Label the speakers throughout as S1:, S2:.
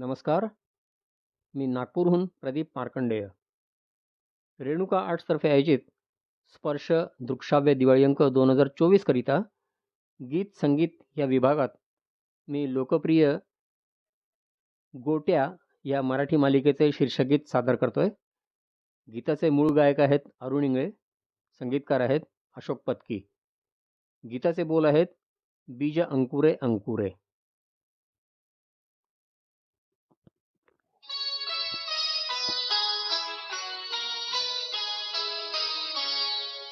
S1: नमस्कार. मी नागपूरहून प्रदीप मार्कंडेय. रेणुका आर्ट्सतर्फे आयोजित स्पर्श दृकश्राव्य दिवाळी अंक दोन हजार चोवीसकरिता गीत संगीत या विभागात मी लोकप्रिय गोट्या या मराठी मालिकेचे शीर्षगीत सादर करतोय. गीताचे मूळ गायक आहेत अरुण इंगळे संगीतकार आहेत अशोक पत्की. गीताचे बोल आहेत बीज अंकुरे अंकुरे.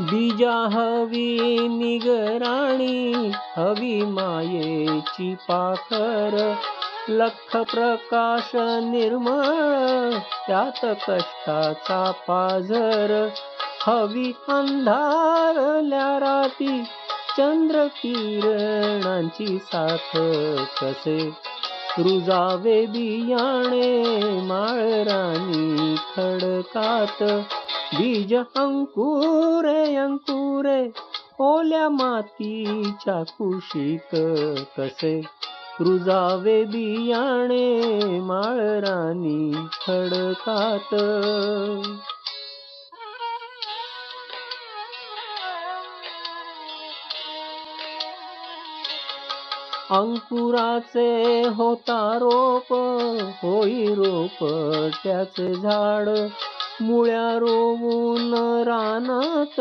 S1: बीजा हवी निगराणी हवी मायेची पाखर. लख प्रकाश निर्मळ त्यात कष्टाचा पाझर. हवी अंधारल्या राती चंद्र किरणांची साथ कसे? रुजावे बियाणे माळराणी खडकात. बीज अंकुरे अंकुरे ओल्या मातीच्या कुशीत कसे? रुजावे बियाणे माळरानी खडकात अंकुराचे होता रोप होई रोप त्याचे झाड. मुळ्या रोवून रानात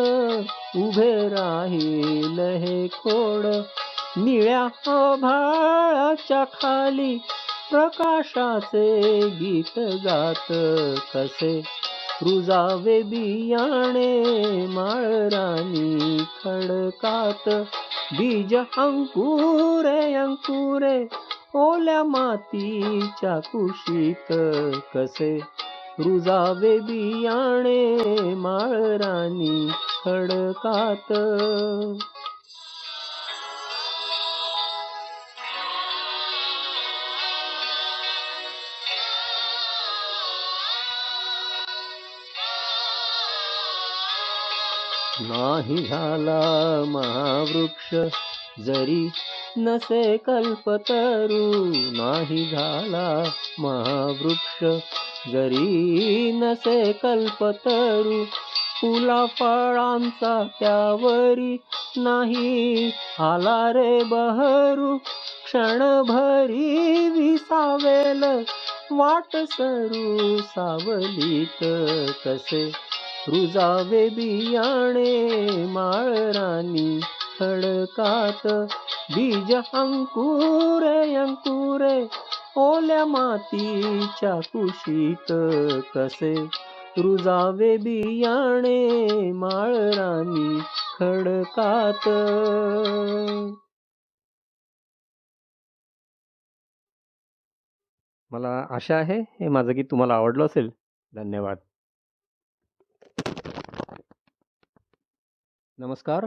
S1: उभे राहील हे खोड. निळ्या आभाळाच्या खाली प्रकाशाचे गीत गात कसे? रुजावे बियाणे माळरानी खडकात. बीज अंकुरे अंकुरे ओल्या मातीच्या कुशीत कसे? रुजावे बियाणे माळरानी खडकात. नाही झाला महावृक्ष जरी नसे कल्पतरू नाही झाला महावृक्ष जरी नसे कल्पतरू फुला फळांचा त्यावरी नाही आला रे बहरू. क्षणभरी विसावेल वाट सरू सावलीत कसे. रुजावे बियाणे माळरानी खडकात बीज अंकुरे अंकुरे ओल्या मातीच्या कुशीत कसे? रुजावे बियाणे माळरानी खडकात. मला आशा आहे हे माझं गीत तुम्हाला आवडलं असेल. धन्यवाद. नमस्कार.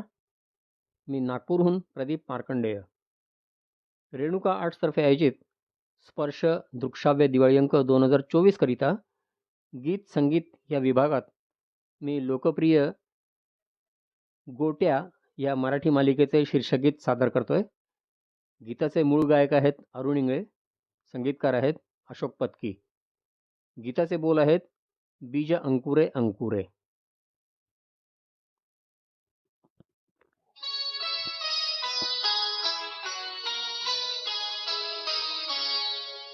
S1: मी नागपूरहून प्रदीप मार्कंडेय. रेणुका आर्ट्सतर्फे आयोजित स्पर्श दृकश्राव्य दिवाळी अंक दोन हजार चोवीसकरिता गीत संगीत या विभागात मी लोकप्रिय गोट्या या मराठी मालिकेचे शीर्षगीत सादर करतो आहे गीताचे मूळ गायक आहेत अरुण इंगळे संगीतकार आहेत अशोक पत्की. गीताचे बोल आहेत बीज अंकुरे अंकुरे.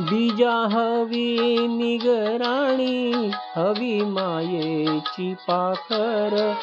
S1: बीजा हवी निगराणी हवी मायेची पाखर.